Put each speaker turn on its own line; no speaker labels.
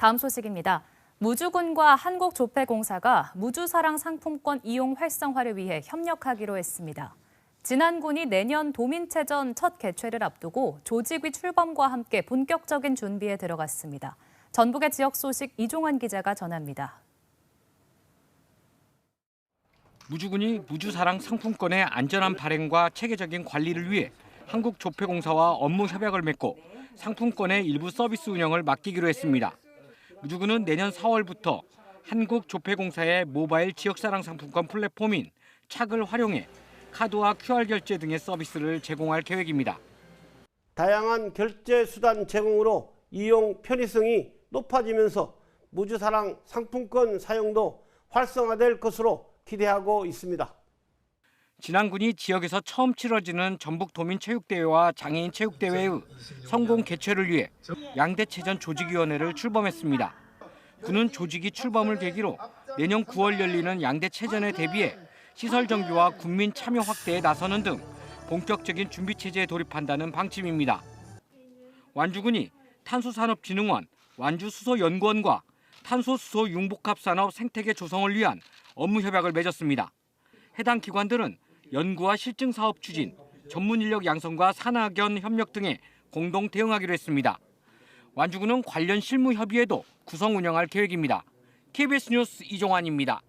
다음 소식입니다. 무주군과 한국조폐공사가 무주사랑 상품권 이용 활성화를 위해 협력하기로 했습니다. 진안군이 내년 도민체전 첫 개최를 앞두고 조직위 출범과 함께 본격적인 준비에 들어갔습니다. 전북의 지역 소식 이종환 기자가 전합니다.
무주군이 무주사랑 상품권의 안전한 발행과 체계적인 관리를 위해 한국조폐공사와 업무 협약을 맺고 상품권의 일부 서비스 운영을 맡기기로 했습니다. 무주군은 내년 4월부터 한국조폐공사의 모바일 지역사랑 상품권 플랫폼인 착을 활용해 카드와 QR 결제 등의 서비스를 제공할 계획입니다.
다양한 결제 수단 제공으로 이용 편의성이 높아지면서 무주사랑 상품권 사용도 활성화될 것으로 기대하고 있습니다.
진안군이 지역에서 처음 치러지는 전북 도민체육대회와 장애인 체육대회의 성공 개최를 위해 양대체전 조직위원회를 출범했습니다. 군은 조직이 출범을 계기로 내년 9월 열리는 양대체전에 대비해 시설 정비와 국민 참여 확대에 나서는 등 본격적인 준비 체제에 돌입한다는 방침입니다. 완주군이 탄소산업진흥원, 완주수소연구원과 탄소수소 융복합산업 생태계 조성을 위한 업무 협약을 맺었습니다. 해당 기관들은 연구와 실증 사업 추진, 전문 인력 양성과 산학연 협력 등에 공동 대응하기로 했습니다. 완주군은 관련 실무 협의회도 구성 운영할 계획입니다. KBS 뉴스 이종환입니다.